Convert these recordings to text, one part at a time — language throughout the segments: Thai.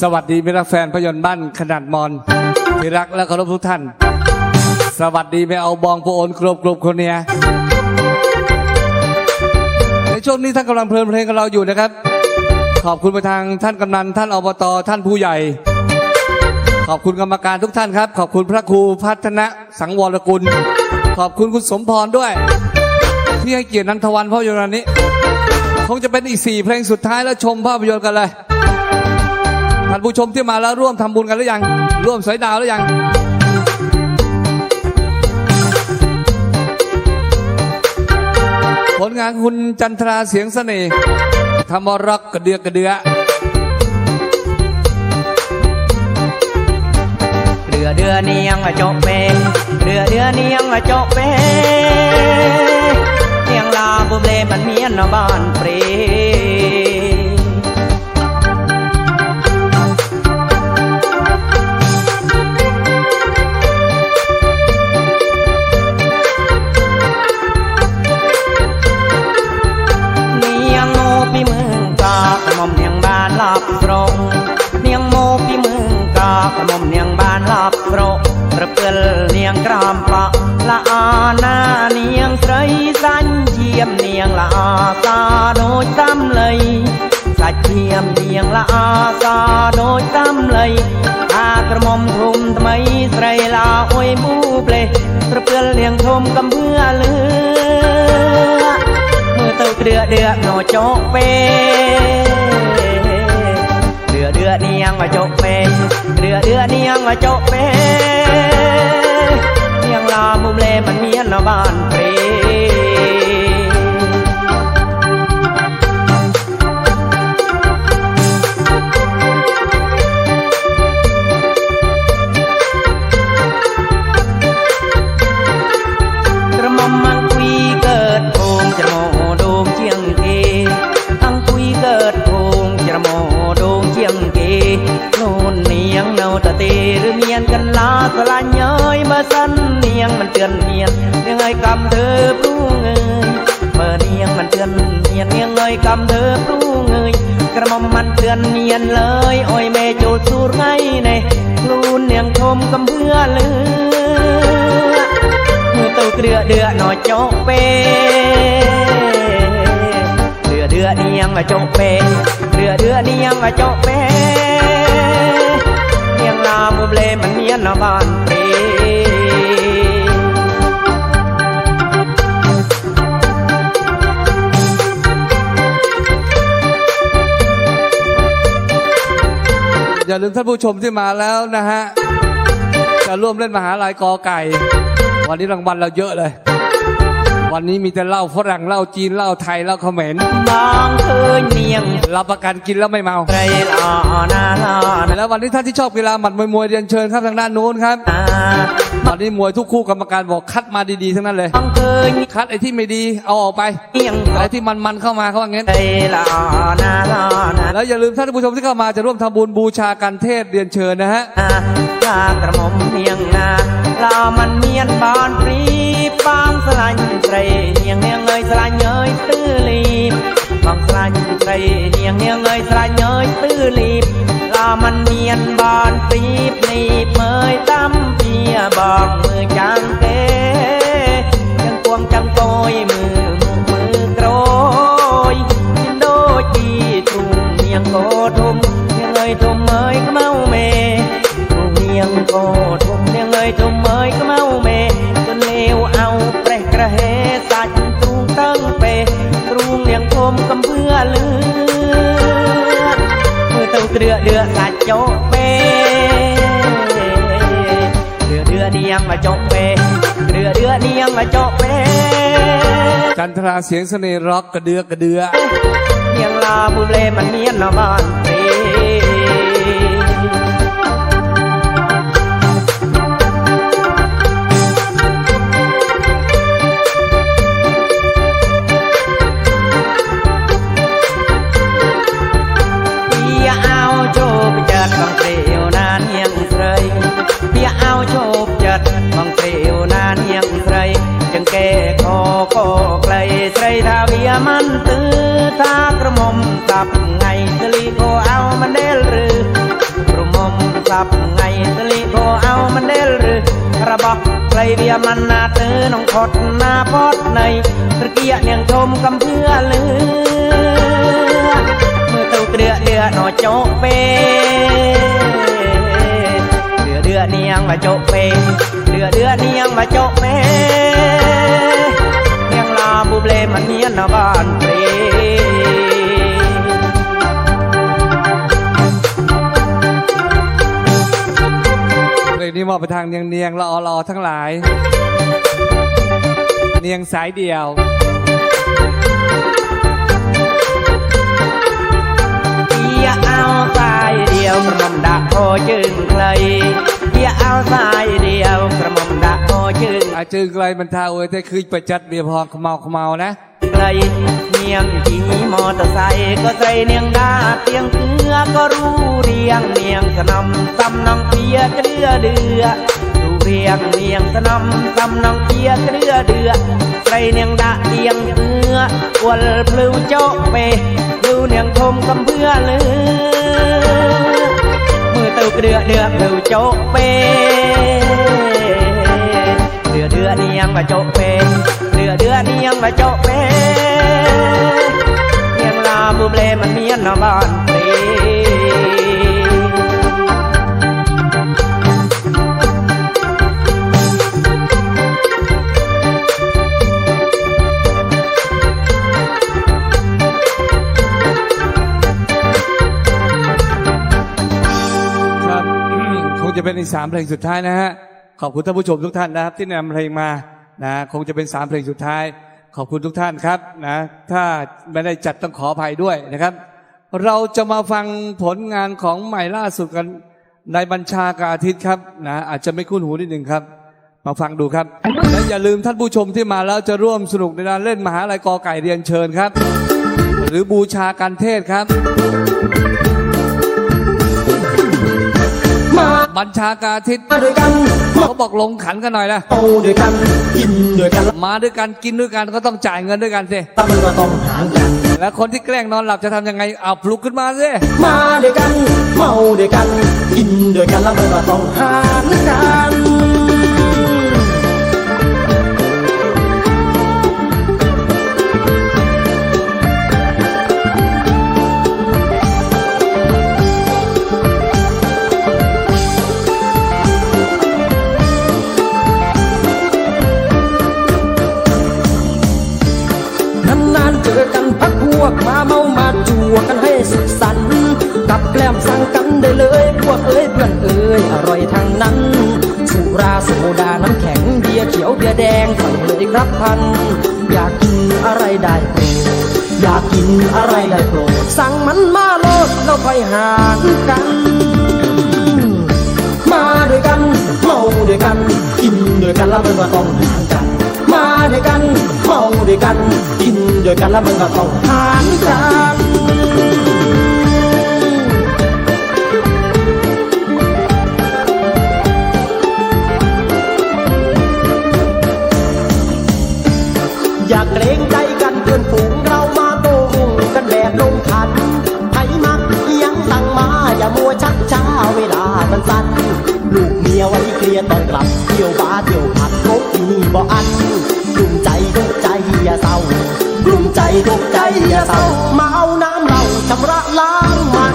สวัสดีมิรักแฟนพยนต์บ้านขนาดมอนที่รักและเคารพทุกท่าน สวัสดีไปเอาบองโปโอนกรบกรบคนเนี้ยในช่วงนี้ท่านกำลังเพลินเพลงกับเราอยู่นะครับ ขอบคุณไปทางท่านกำนันท่านอบตท่านผู้ใหญ่ ขอบคุณกรรมการทุกท่านครับ ขอบคุณพระครูพัฒนะสังวรกุล ขอบคุณคุณสมพรด้วย ที่ให้เกียรตินันทวันภาพยนตร์อันนี้ คงจะเป็นอีกสี่เพลงสุดท้ายแล้วชมภาพยนตร์กันเลยานผู้ชมที่มาแล้วร่วมทำบุญกันหรือยัง ร่วมสอยดาวหรือยังผลงานคุณจันทราเสียงเสน่ห์ทำมรักกระเดือกกระเดือเรือเดือเนียงโจกเปเรือเดือเนียงโจกเปเนียงลาบุเบลมันเมียนบ้านเปร ណានាងស្រីសាញ់ជាមនាងល្អសាដូចសំលៃសាច់ជាមនាងល្អសាដូចសំលៃអាក្រមុំធំថ្មីស្រីល្អអួយមូផ្លេះប្រពើលនាងធំកំភឿលឺមើលទៅគ្រឿដឿណោចោពេគ្រឿដឿនាងចោពេគ្រឿដឿនាងចោពេនាងឡោមុំលេមិន បានព្រេក្រមុំមិនគួយកើតភូមិច្រមោដូងជាងគេតាំងគួយកើតភូមិច្រមោដូងជាងគេខ្លួននាងនៅតែទេឬមានកន្លាស្រឡាញ់អើយបើសិននាងមិនទឿនមាន ព្រួងើយមើលនាងមិនធឿនញៀននាងអើយកំធ្វើព្រួងើយក្រមុំមិនធឿនញៀនឡើយអុយមេចូលសួរថ្ងៃនេះខ្លួននាងធំកំភឿលឺទៅគ្រឿដឿណោចោពេគ្រឿដឿនាងចោពេគ្រឿដឿនាងចោពេនាងឡាមប្លេមិនមានបានទេ นียงลามือเบลมันเมียนบ้านเปอย่าลืมท่านผู้ชมที่มาแล้วนะฮะ จะร่วมเล่นมหาลัยกอไก่ วันนี้รางวัลเราเยอะเลย วันนี้มีแต่เหล้าฝรั่งเหล้าจีนเหล้าไทยเหล้าเขมรบางเคยเนียงรับประกันกินแล้วไม่เมา ไรลานาลานาแล้ววันนี้ท่านที่ชอบกีฬาหมัดมวยมวยเรียนเชิญครับทางด้านนู้นครับ วันนี้มวยทุกคู่กรรมการบอกคัดมาดีๆทั้งนั้นเลยบางเคยคัดไอ้ที่ไม่ดีเอาออกไปเนียงไอ้ที่มันๆเข้ามาเขาว่างั้นไรลานาลานาแล้วอย่าลืมท่านผู้ชมที่เข้ามาจะร่วมทำบุญบูชากันเทศเรียนเชิญนะฮะตากระหม่อมเนียงนาลามันเมียนบานปรีปางสลันไตรเนียงเนียงเงยสลันเงยตื้อลีบบางสลันไตรเนียงเนียงเงยสลันเงยตื้อลี បងខ្លាញ់ស្រីនាងនាងអើយស្រាញ់អើយទឺលីបឡាមិនមានបនទីបនេះមើយតាមជាបងមើលចាំទេចឹងគួងចាំគយមើលមើលក្រយដូចទីទូនាងក៏ធំនាងអើយធំអើយខ្មៅមេទូនាងក៏ធំនាងអើយធំ เต้าเกลือเดือสัดโจเปเดือเดือเนียงมาโจเปเดือเดือเนียงมาโจเปจันทราเสียงเสน่ห์ร็อกกระเดือกกระเดือเนียงลาบุเลมันเมียนละบ้าน វណានាងស្រី ចឹងគេខខក្លីស្រីថាវាមិនទឺថាក្រមុំតាប់ថ្ងៃស្លីពោអោមិនដេលឬក្រមុំតាប់ថ្ងៃស្លីពោអោមិនដេលឬរបស់ក្លីវាមិនណាទឺក្នុងខត់ណាផត់ណៃត្រគានាងធំកំភឿលឺមើលទៅគ្រាដឿណោចោពេគ្រាដឿនាងមកចោពេ นียงชมกำเพื่อเลือมือเต้าเกลือเดือหนอโจกเปเดือเดือเนียงมาโจกเปเดือเดือเนียงมาโจกเปเนียงลาบุเบลมันเนียนนาบ้านเปรเพลงนี้มอบไปทางเนียงเนียงละออลอทั้งหลาย เนียงสายเดียวอย่าเอาสายเดียวกระหม่อมดักโอจึงใครอย่าเอาสาย เดียวกระหม่อมดักโอจึง อาจึงไกลบรรทาโอ้ยแต่คือประจัดเบียร์พองขมเมาขมเมานะ ใครเนียงขี่มอเตอร์ไซค์ก็ใจเนียงดาเตียงเกลือก็รู้เรียงเนียงสนำตำนองเพียเกลือเดือรู้เรียงเนียงสนำตำน มือเต้าเกลือเดือเดือโจ๊กเปเดือเดือเนี จะเป็นอีกสามเพลงสุดท้ายนะฮะ ขอบคุณท่านผู้ชมทุกท่านนะครับ ที่นำเพลงมานะคงจะเป็นสามเพลงสุดท้าย ขอบคุณทุกท่านครับนะถ้าไม่ได้จัดต้องขออภัยด้วยนะครับ เราจะมาฟังผลงานของใหม่ล่าสุดกันในบัญชากบอาทิตย์ครับนะอาจจะไม่คุ้นหูนิดหนึ่งครับ มาฟังดูครับ และอย่าลืมท่านผู้ชมที่มาแล้วจะร่วมสนุกในการเล่นมหาลัยกอไก่เรียนเชิญครับ หรือบูชาการเทศครับ บัญชากบอาทิตย์ด้วยกันมาเขาบอกลงขันกันหน่อยนะโตด้วยกันกินด้วยกันมาด้วยกันกินด้วยกันก็ต้องจ่ายเงินด้วยกันสิแล้วมันก็ต้องหารกันแล้วคนที่แกล้งนอนหลับจะทำยังไงเอาปลุกขึ้นมาสิมาด้วยกันเมาด้วยกันกินด้วยกันแล้วมันก็ต้องหารกันน วกมาเมามาจัวกันให้สุขสันต์กับแกล้มสั่งกันได้เลย พวกเอ้ยเพื่อนเอ้ยอร่อยทั้งนั้นสุราโซดาน้ำแข็งเบียร์เขียวเบียร์แดงสั่งเลยครับพัน อยากกินอะไรได้โปรดอยากกินอะไรได้โปรดสั่งมันมาโลดเราค่อยหารกัน มาด้วยกันเมาด้วยกัน กินด้วยกันแล้วมันก็ต้องหารกัน มาด้วยกัน ด้วยกัน กินด้วยกันแล้วมันก็ต้องหารกันอย่าเกรงใจกันเพื่อนฝูงเรามาโต่งกันแบบลงขันใครมักยังสั่งมาอย่ามัวชักช้าเวลามันสั้นลูกเมียไว้เคลียร์ตอนกลับเที่ยวบาเที่ยวผับพบมีบ่อัน ทุกใจอย่าเศร้ามาเอาน้ำเราชำระล้างมัน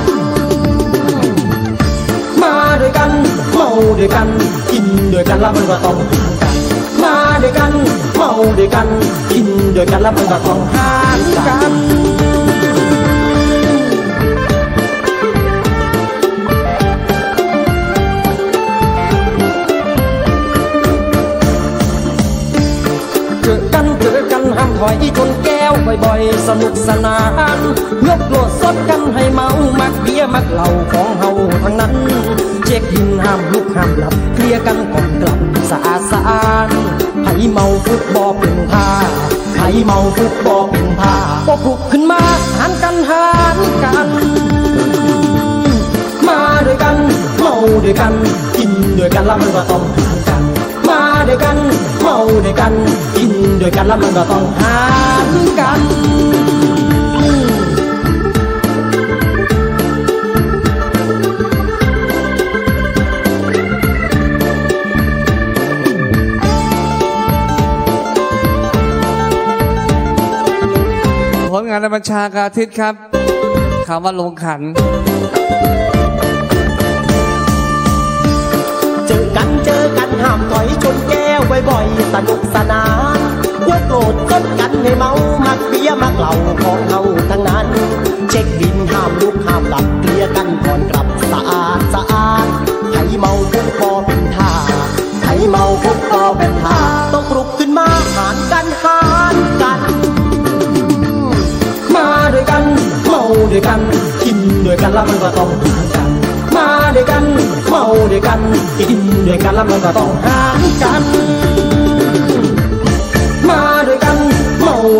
มาด้วยกันเมาด้วยกัน กินด้วยกันแล้วมันก็ต้องหารกันมาด้วยกันเมาด้วยกัน กินด้วยกันแล้วมันก็ต้องหารกันเจอกันเจอกันห้ามถอยชนแก้ บ่อยๆ สนุกสนานยกโลดสดกันให้เมา มักเบียมักเหล้าของเฮาทั้งนั้น เช็คบินห้ามลุกห้ามหลับ เคลียร์กันก่อนกลับสะอาดสะอาดไผเมาฟุตบอลเป็นท่าไผเมาฟุตบอลเป็นท่าก็ปลุกขึ้นมาหันกันหันกัน มาด้วยกัน เมาด้วยกัน กินด้วยกันแล้วมันก็ต้องหารกัน มาด้วยกัน เมาด้วยกัน กินด้วยกันแล้วมันก็ต้องหา กัน ผลงานในบัญชากาทิตครับคำว่าลงขันเจอกันเจอกันห้ามถอยชนแก้วบ่อยๆสนุกสนาน ว่าโกรธซดกันให้เมา มักเบียมักเหล้าของเฮาทั้งนั้น เช็คบินห้ามลุกห้ามหลับเคลียกันก่อนกลับสะอาดสะอาดไห้เมาพุกพอเป็นท่าไห้เมาพุกพอเป็นท่าต้องปลุกขึ้นมาหารกันหารกัน มาด้วยกัน เมาด้วยกัน กินด้วยกันแล้วมันก็ต้องหารกัน มาด้วยกัน เมาด้วยกัน กินด้วยกันแล้วมันก็ต้องหารกัน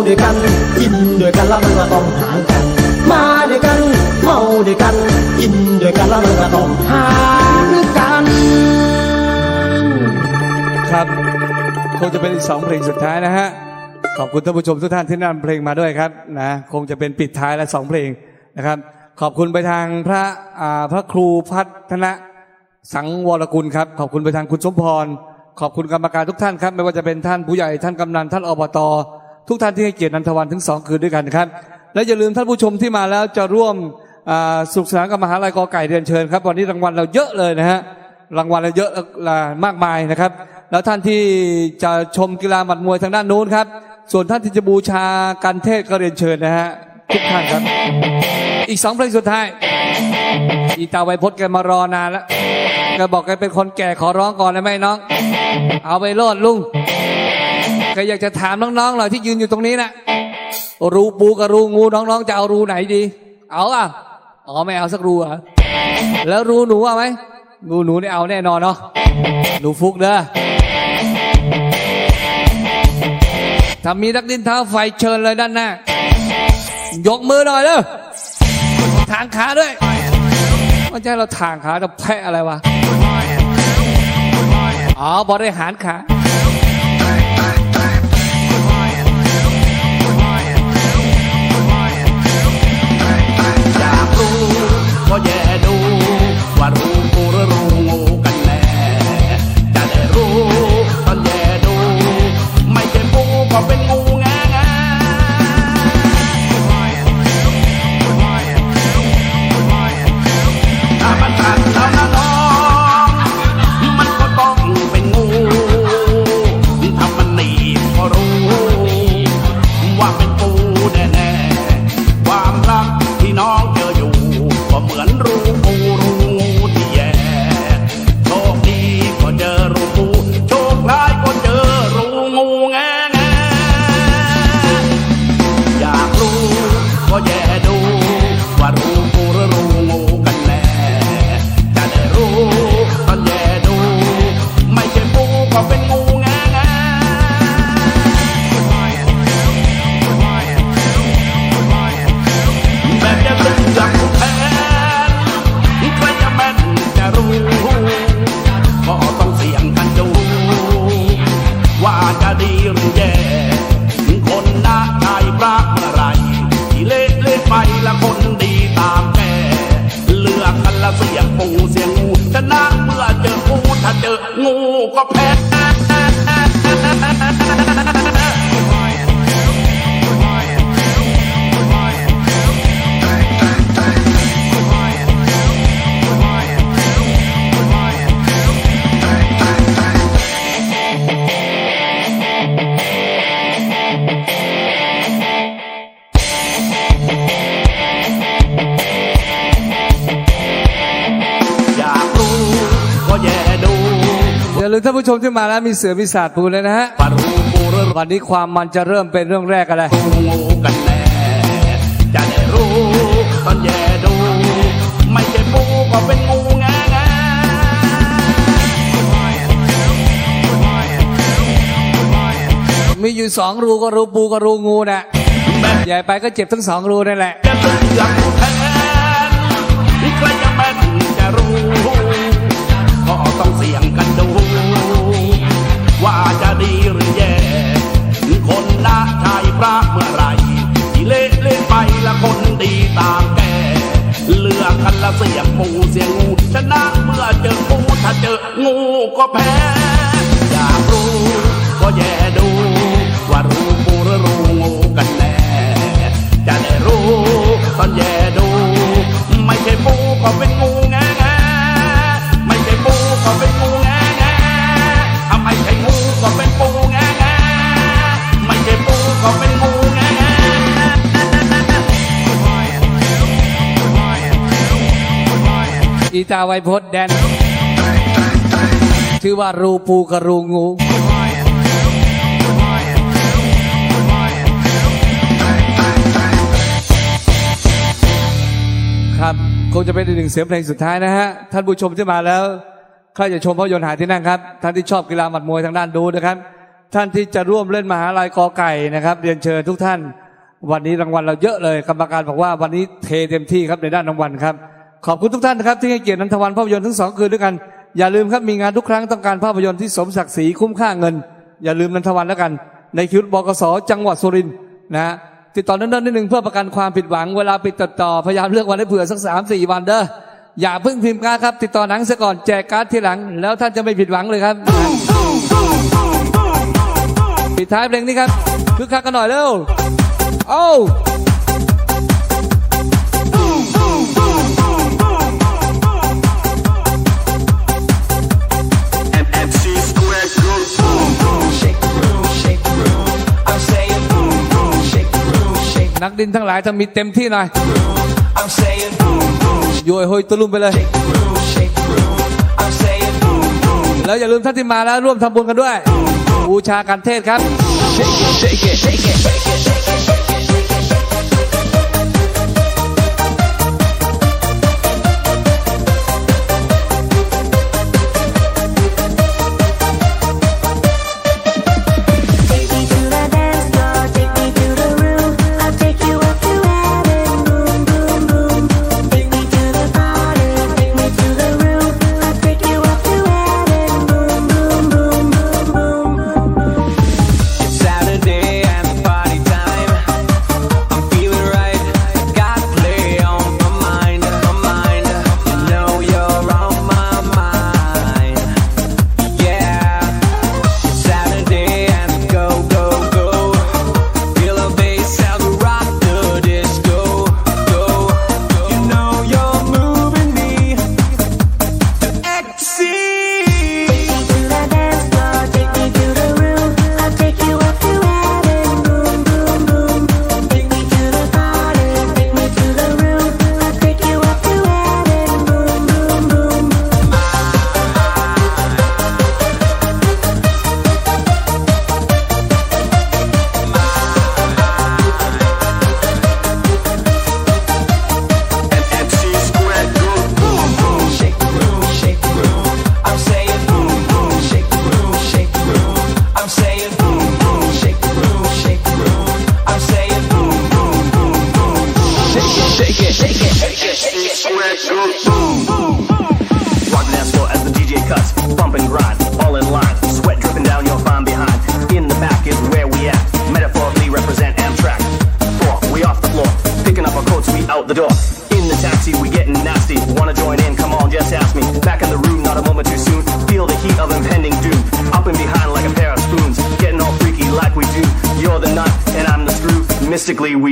ด้วยกัน กินด้วยกันแล้วมันก็ต้องหารกัน มาด้วยกัน เมาด้วยกัน กินด้วยกันแล้วมันก็ต้องหารกัน ครับคงจะเป็นอีกสองเพลงสุดท้ายนะฮะ ขอบคุณท่านผู้ชมทุกท่านที่นำเพลงมาด้วยครับนะคงจะเป็นปิดท้ายและสองเพลงนะครับ ขอบคุณไปทางพระพระครูพัฒนะสังวรกุลครับ ขอบคุณไปทางคุณสมพรขอบคุณกรรมการทุกท่านครับ ไม่ว่าจะเป็นท่านผู้ใหญ่ท่านกำนันท่านอบต ทุกท่านที่ให้เกียรตินันทวันถึงสองคืนด้วยกันครับ และอย่าลืมท่านผู้ชมที่มาแล้วจะร่วมสุขสนานกับมหาลัยกอไก่เรียนเชิญครับวันนี้รางวัลเราเยอะเลยนะฮะรางวัลเราเยอะมากมายนะครับ แล้วท่านที่จะชมกีฬาหมัดมวยทางด้านนู้นครับ ส่วนท่านที่จะบูชาการเทศก็เรียนเชิญนะฮะทุกท่านครับ อีกสองเพลงสุดท้ายอีตาไวพจน์แกมารอนานแล้วแกบอกแกเป็นคนแก่ขอร้องก่อนได้ไหมน้อง เอาไปโลดลุง แกอยากจะถามน้องๆหน่อยที่ยืนอยู่ตรงนี้นะรูปูกับรูงูน้องๆจะเอารูไหนดี เอาอะอ๋อไม่เอาสักรูอะแล้วรูหนูเอาไหมรูหนูเนี่ยเอาแน่นอนเนาะหนูฟุกเด้อถ้ามีนักดินเท้าไฟเชิญเลยด้านหน้ายกมือหน่อยเด้อทางขาด้วยไม่ใช่เราทางขาเราแพะอะไรวะอ๋อบริหารขา ลืมท่านผู้ชมที่มาแล้วมีเสือมีศาสตร์ปูเลยนะฮะว่ารู้กูหรือวันนี้ความมันจะเริ่มเป็นเรื่องแรกกันเลยรู้งูกันแน่จะได้รู้ตอนแย่ดู ไม่ใช่ปูก็เป็นงูแงแงมีอยู่สองรูก็รูปูก็รูงูนะแบบใหญ่ไปก็เจ็บทั้งสองรูนั่นแหละ จะตึงจับแทนใครจะแม่นจะรู้ก็ต้องเสี่ยงกันดู ว่าจะดีหรือแย่คนหน้าชายพระเมื่อไรที่เละเละไปละคนดีตามแก่เลือกกันละเสียงปูเสียงงูชนะเมื่อเจอปูถ้าเจองูก็แพ้ ตาไวพจน์แดน ชื่อว่ารูปูกระรูงู ครับคงจะเป็นอีกหนึ่งเสียงเพลงสุดท้ายนะฮะ ท่านผู้ชมที่มาแล้วใครจะชมภาพยนตร์หาที่นั่งครับ ท่านที่ชอบกีฬาหมัดมวยทางด้านดูนะครับ ท่านที่จะร่วมเล่นมหาลัยกอไก่นะครับ เรียนเชิญทุกท่าน วันนี้รางวัลเราเยอะเลย กรรมการบอกว่าวันนี้เทเต็มที่ครับในด้านรางวัลครับ ขอบคุณทุกท่านนะครับที่ให้เกียรตินันทวันภาพยนตร์ทั้งสองคืนด้วยกัน อย่าลืมครับมีงานทุกครั้งต้องการภาพยนตร์ที่สมศักดิ์ศรีคุ้มค่าเงิน อย่าลืมนันทวันแล้วกัน ในคิวบกสจังหวัดสุรินทร์นะฮะติดต่อเนิ่นๆนิดนึงเพื่อประกันความผิดหวังเวลาปิดตัดต่อพยายามเลือกวันให้เผื่อสักสามสี่วันเด้ออย่าเพิ่งพิมพ์การ์ดครับ ติดต่อหนังเสียก่อนแจกการ์ดทีหลัง แล้วท่านจะไม่ผิดหวังเลยครับปิดท้ายเพลงนี้ครับคึกคักกันหน่อยเร็วโอ้ นักดินทั้งหลายจะมีเต็มที่หน่อยโยยโฮยตุลุมไปเลย แล้วอย่าลืมท่านที่มาแล้วร่วมทำบุญกันด้วย บูชากันเทศครับ the door. In the taxi, we getting nasty. Wanna join in? Come on, just ask me. Back in the room, not a moment too soon. Feel the heat of impending doom. Up and behind like a pair of spoons, getting all freaky like we do. You're the nut and I'm the screw. Mystically, we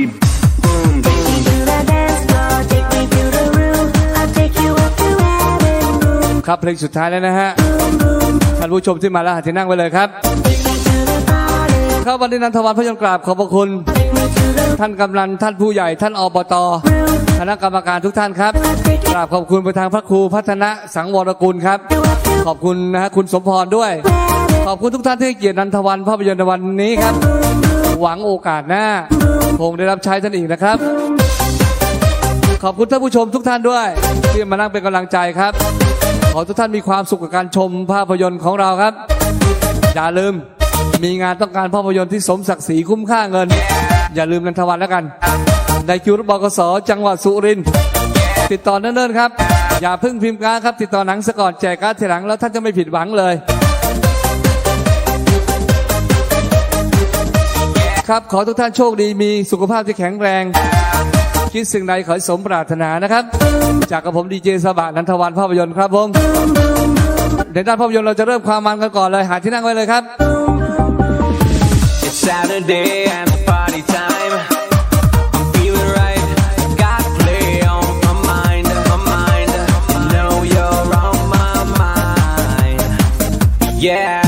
boom. Take me to the dance floor, take me to the room. I'll take you up to heaven, boom, ครับเพลงสุดท้ายแล้วนะฮะ ท่านผู้ชมที่มาแล้วหาที่นั่งไว้เลยครับ take me to the party, ครับวันนี้นันทวันพยนต์กราบขอบพระคุณ ท่านกำนันท่านผู้ใหญ่ท่านอบตคณะกรรมการทุกท่านครับกราบขอบคุณไปทางพระครูพัฒนะสังวรกุลครับ ขอบคุณนะฮะคุณสมพรด้วย ขอบคุณทุกท่านที่เกียรตินันทวันภาพยนตร์วันนี้ครับ หวังโอกาสหน้าคงได้รับใช้ท่านอีกนะครับ ขอบคุณท่านผู้ชมทุกท่านด้วย ที่มานั่งเป็นกำลังใจครับ ขอทุกท่านมีความสุขกับการชมภาพยนตร์ของเราครับอย่าลืมมีงานต้องการภาพยนตร์ที่สมศักดิ์ศรีคุ้มค่าเงิน อย่าลืมนันทวันแล้วกัน ในคิวรบกสจังหวัดสุรินทร์ติดต่อเนิ่นๆครับ อย่าเพิ่งพิมพ์การดครับ ติดต่อหนังสะก่อนแจกการดทีหลังแล้วท่านจะไม่ผิดหวังเลย ครับขอทุกท่านโชคดีมีสุขภาพที่แข็งแรง คิดสิ่งใดขอให้สมปรารถนานะครับ จากกับผมดีเจสบะนันทวันภาพยนตร์ครับผมในด้านภาพยนตร์เราจะเริ่มความมันกันก่อนเลย หาที่นั่งไว้เลยครับ It's Saturday and Yeah.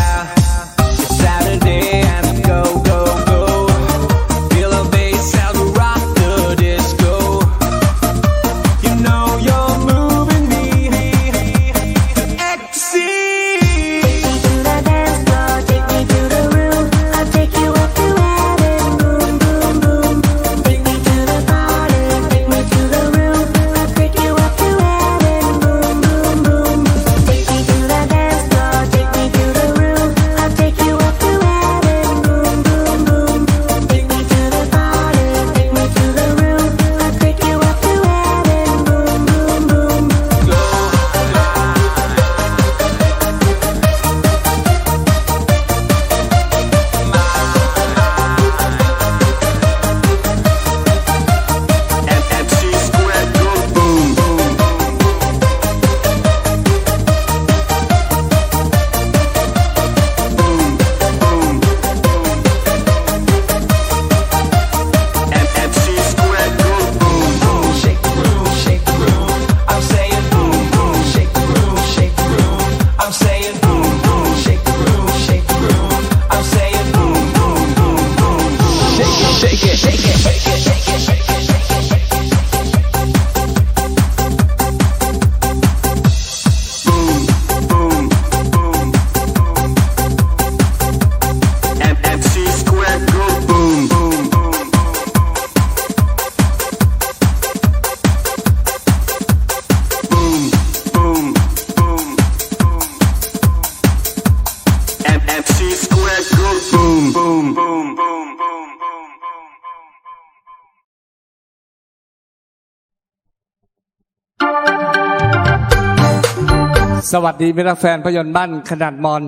สวัสดีมิตรแฟนพยนต์บ้านขนาดมอน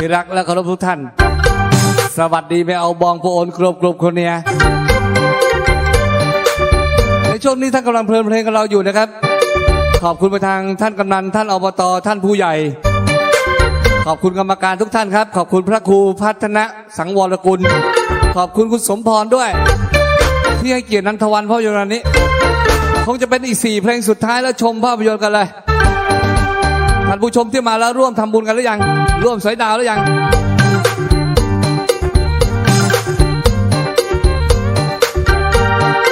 ที่รักและเคารพทุกท่าน สวัสดีไม่เอาบองโปโอนกรบกรบคนเนี้ยในช่วงนี้ท่านกำลังเพลินเพลงกับเราอยู่นะครับ ขอบคุณไปทางท่านกำนันท่านอบตท่านผู้ใหญ่ ขอบคุณกรรมการทุกท่านครับ ขอบคุณพระครูพัฒนะสังวรกุล ขอบคุณคุณสมพรด้วย ที่ให้เกียรตินันทวันภาพยนตร์อันนี้ คงจะเป็นอีกสี่เพลงสุดท้ายแล้วชมภาพยนตร์กันเลย ท่านผู้ชมที่มาแล้วร่วมทำบุญกันหรือยัง ร่วมสอยดาวหรือยัง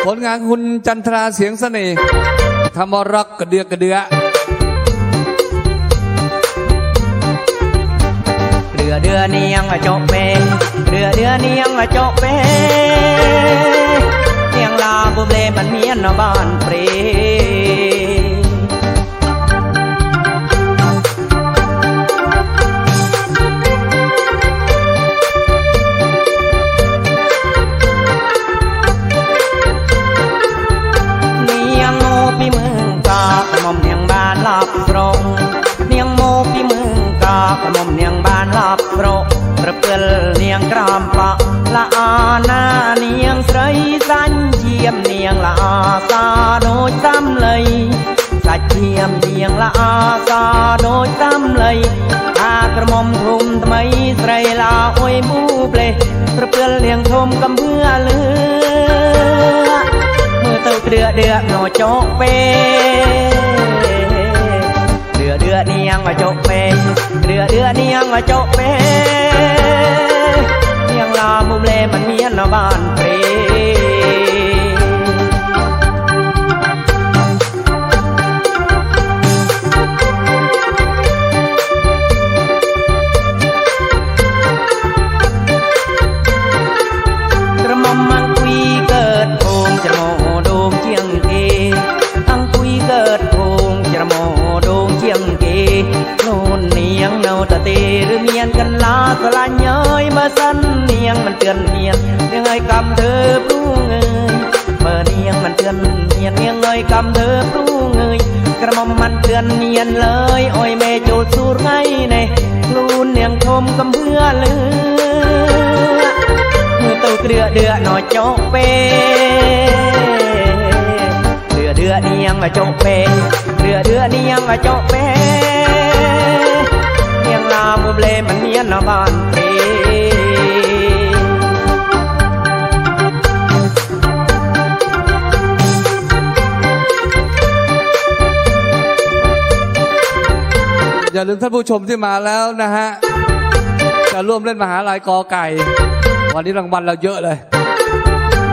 ผลงานคุณจันทราเสียงเสน่ห์ทำมรักกระเดือกกระเดือเรือเดือเนียงอะโจเปเรือเดือเนียงอะโจเปเนียงลาบุเบลมันเมียนบ้านเปร ណានាងស្រីសាញ់ជាមនាងល្អសាដូចសំលៃសាច់ជាមនាងល្អសាដូចសំលៃអាក្រមុំធំថ្មីស្រីល្អអួយមូផ្លេះប្រពើលនាងធំកំភឿលឺមើលទៅគ្រឿដឿកណោចោពេគ្រឿដឿកនាងមកចោពេគ្រឿដឿកនាងមកចោពេ ណាមុំលែមិនមានបានព្រេក្រមុំមកគួយកើតភូមិច្រមោដូងជាងគេអង្គគួយកើតភូមិច្រមោដូងជាងគេខ្លួននាងនៅតែទេឬមានកន្លាស្រឡាញ់ សិននាងមិនទឿននាងនាងហើយកំធ្វើព្រួងើយមើនាងមិនទឿននាងនាងហើយកំធ្វើព្រួងើយក្រមុំមិនទឿននាងលើយអុយមេចូលសួរថ្ងៃនេះខ្លួននាងធំកំភឿលឺមើទៅគ្រឿដឿណោចុកពេគ្រឿដឿនាងចុកពេគ្រឿដឿនាងចុកពេនាងណាមួយប្លែមិនមានបានទេ อย่าลืมท่านผู้ชมที่มาแล้วนะฮะจะร่วมเล่นมหาลัยกอไก่ วันนี้รางวัลเราเยอะเลย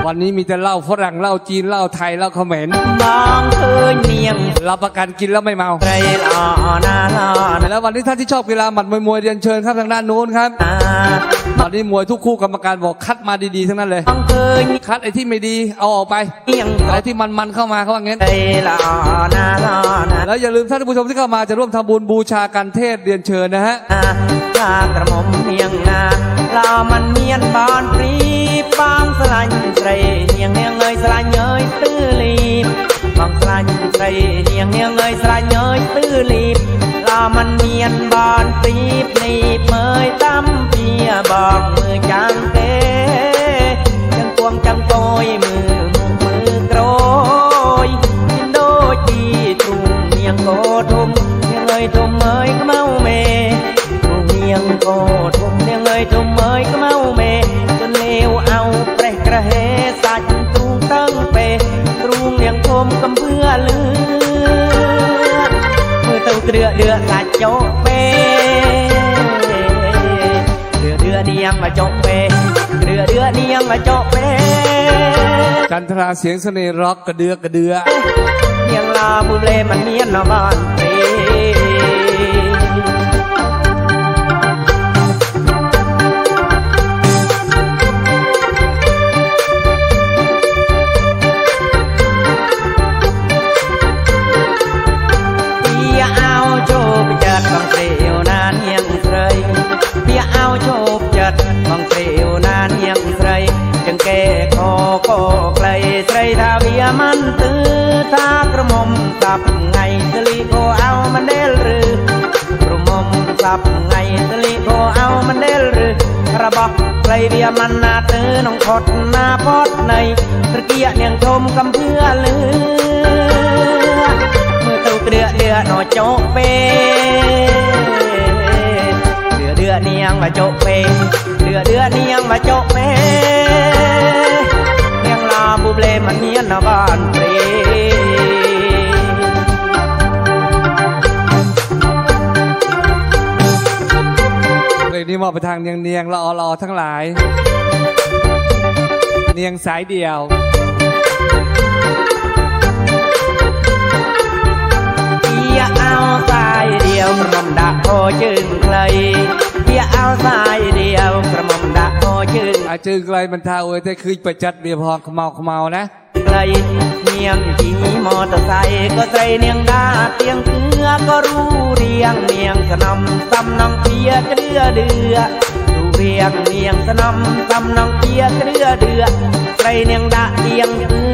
วันนี้มีแต่เหล้าฝรั่งเหล้าจีนเหล้าไทยเหล้าเขมรบางเคยเนียงรับประกันกินแล้วไม่เมาไรลานาลานาแล้ววันนี้ท่านที่ชอบกีฬาหมัดมวยมวยเรียนเชิญครับทางด้านนู้นครับ ตอนนี้มวยทุกคู่กรรมการบอกคัดมาดีๆทั้งนั้นเลยบางเคยคัดไอ้ที่ไม่ดีเอาออกไปเนียงอะไรที่มันๆเข้ามาเขาว่างั้นไรลานาลานาแล้วอย่าลืมท่านผู้ชมที่เข้ามาจะร่วมทำบุญบูชากันเทศเรียนเชิญนะฮะลากระหม่อมเนียงนาลามันเมียนบานปรีปางสลายไตรเนียงเนียงเงยสลายเงยตื้อลีบบางสลายไตรเนียงเนียงเงยสลายเงยตื้อลี ខំខ្លាញ់ស្រីនាងនាងអើយស្រាញ់អើយទឺលីបឡាមិនមានបនពីបនេះមើលតាមពីបងមើលចាំទេចាំគួងចាំគយមើលមុខមើលក្រោយមានដូចពីទ្រូងនាងក៏ធំនាងអើយធំអើយខ្មៅមេទ្រូងនាងក៏ធំនាងអើយធំអើយ เต้าเกลือเดือสัจโจเปเดือเดือเนียงมาโจเปเดือเดือเนียงมาโจเปจันทราเสียงเสน่ห์ร็อกกระเดือกกระเดือเนียงลาบุเลมันเมียนนบ้าน khô khô clay srei tha bia man tư tha กระม่มกับไงสลีโกเอามันเดลหรือศัพท์ไงสลิโทรเอามันเดลหรือระบอกใครเดียมันนาเตอน้องพดหนาพอดในตะเกียเนียงชมกำเพื่อเลือเมื่อตู้เดือเดือหนอโจเปเดือเดือเนียงมาโจเปเดือเดือเนียงมาโจเป เพลงนี้มอบไปทางเนียงเนียงละออละออทั้งหลาย เนียงสายเดียว เพียเอาสายเดียวกระหม่อมดักโอจึงไกลเพียเอาสายเดียวกระหม่อมดักโอจึง อาจือไกลมันทาเอ้ยแต่คือ ไปจัดเบียร์พอขมเมาขมเมานะไกลเนียงจีมอเตอร์ไซค์ก็ใส่เนียงดาเตียงเกือก็รู้เรียงเนียงสนำซ้ำน้องเพียเกลือเดือรู้เรียงเนียงสนำซ้ำน้องเพียเกลือเดือใส่เนียงดาเตียงเกือ